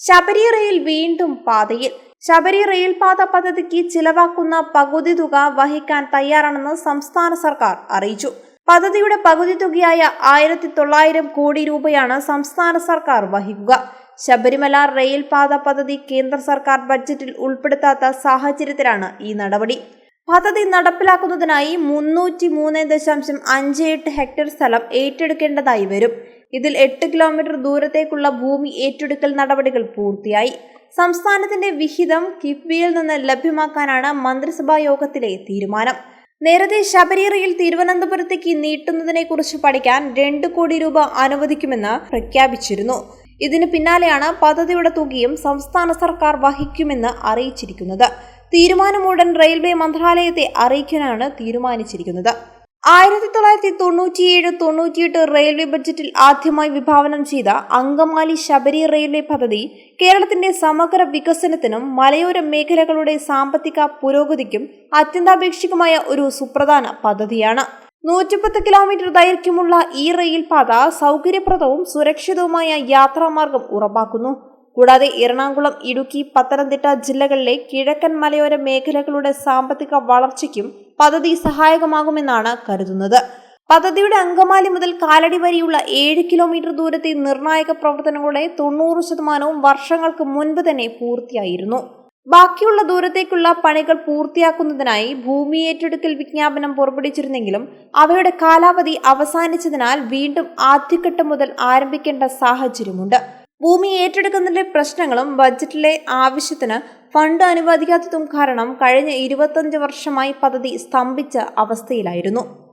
Sabari rail വീണ്ടും പാതയിൽ. ശബരി റെയിൽപാത പദ്ധതിക്ക് ചിലവാക്കുന്ന പകുതി തുക വഹിക്കാൻ തയ്യാറാണെന്ന് സംസ്ഥാന സർക്കാർ അറിയിച്ചു. പദ്ധതിയുടെ പകുതി തുകയായ ആയിരത്തി തൊള്ളായിരം കോടി രൂപയാണ് സംസ്ഥാന സർക്കാർ വഹിക്കുക. ശബരിമല റെയിൽപാത പദ്ധതി കേന്ദ്ര സർക്കാർ ബഡ്ജറ്റിൽ ഉൾപ്പെടുത്താത്ത സാഹചര്യത്തിലാണ് ഈ നടപടി. പദ്ധതി നടപ്പിലാക്കുന്നതിനായി മുന്നൂറ്റി മൂന്ന് ദശാംശം അഞ്ച് എട്ട് ഹെക്ടർ സ്ഥലം ഏറ്റെടുക്കേണ്ടതായി വരും. ഇതിൽ എട്ട് കിലോമീറ്റർ ദൂരത്തേക്കുള്ള ഭൂമി ഏറ്റെടുക്കൽ നടപടികൾ പൂർത്തിയായി. സംസ്ഥാനത്തിന്റെ വിഹിതം കിഫ്ബിയിൽ നിന്ന് ലഭ്യമാക്കാനാണ് മന്ത്രിസഭാ യോഗത്തിലെ തീരുമാനം. നേരത്തെ ശബരിയറയിൽ തിരുവനന്തപുരത്തേക്ക് നീട്ടുന്നതിനെക്കുറിച്ച് പഠിക്കാൻ രണ്ട് കോടി രൂപ അനുവദിക്കുമെന്ന് പ്രഖ്യാപിച്ചിരുന്നു. ഇതിന് പിന്നാലെയാണ് പദ്ധതിയുടെ തുകയും സംസ്ഥാന സർക്കാർ വഹിക്കുമെന്ന് അറിയിച്ചിരിക്കുന്നത്. തീരുമാനമുടൻ റെയിൽവേ മന്ത്രാലയത്തെ അറിയിക്കാനാണ് തീരുമാനിച്ചിരിക്കുന്നത്. ആയിരത്തി തൊള്ളായിരത്തി തൊണ്ണൂറ്റിയേഴ് തൊണ്ണൂറ്റിയെട്ട് റെയിൽവേ ബഡ്ജറ്റിൽ ആദ്യമായി വിഭാവനം ചെയ്ത അങ്കമാലി ശബരി റെയിൽവേ പദ്ധതി കേരളത്തിന്റെ സമഗ്ര വികസനത്തിനും മലയോര മേഖലകളുടെ സാമ്പത്തിക പുരോഗതിക്കും അത്യന്താപേക്ഷികമായ ഒരു സുപ്രധാന പദ്ധതിയാണ്. നൂറ്റിപ്പത്ത് കിലോമീറ്റർ ദൈർഘ്യമുള്ള ഈ റെയിൽ പാത സൗകര്യപ്രദവും സുരക്ഷിതവുമായ യാത്രാമാർഗം ഉറപ്പാക്കുന്നു. കൂടാതെ എറണാകുളം ഇടുക്കി പത്തനംതിട്ട ജില്ലകളിലെ കിഴക്കൻ മലയോര മേഖലകളുടെ സാമ്പത്തിക വളർച്ചയ്ക്കും പദ്ധതി സഹായകമാകുമെന്നാണ് കരുതുന്നത്. പദ്ധതിയുടെ അങ്കമാലി മുതൽ കാലടി വരെയുള്ള ഏഴ് കിലോമീറ്റർ ദൂരത്തെ നിർണായക പ്രവർത്തനങ്ങളുടെ തൊണ്ണൂറ് ശതമാനവും വർഷങ്ങൾക്ക് മുൻപ് തന്നെ പൂർത്തിയായിരുന്നു. ബാക്കിയുള്ള ദൂരത്തേക്കുള്ള പണികൾ പൂർത്തിയാക്കുന്നതിനായി ഭൂമി ഏറ്റെടുക്കൽ വിജ്ഞാപനം പുറപ്പെടുവിച്ചിരുന്നെങ്കിലും അവയുടെ കാലാവധി അവസാനിച്ചതിനാൽ വീണ്ടും ആദ്യഘട്ടം മുതൽ ആരംഭിക്കേണ്ട സാഹചര്യമുണ്ട്. ഭൂമി ഏറ്റെടുക്കുന്നതിലെ പ്രശ്നങ്ങളും ബജറ്റിലെ ആവശ്യത്തിന് ഫണ്ട് അനുവദിക്കാത്തതും കാരണം കഴിഞ്ഞ ഇരുപത്തഞ്ച് വർഷമായി പദ്ധതി സ്തംഭിച്ച അവസ്ഥയിലായിരുന്നു.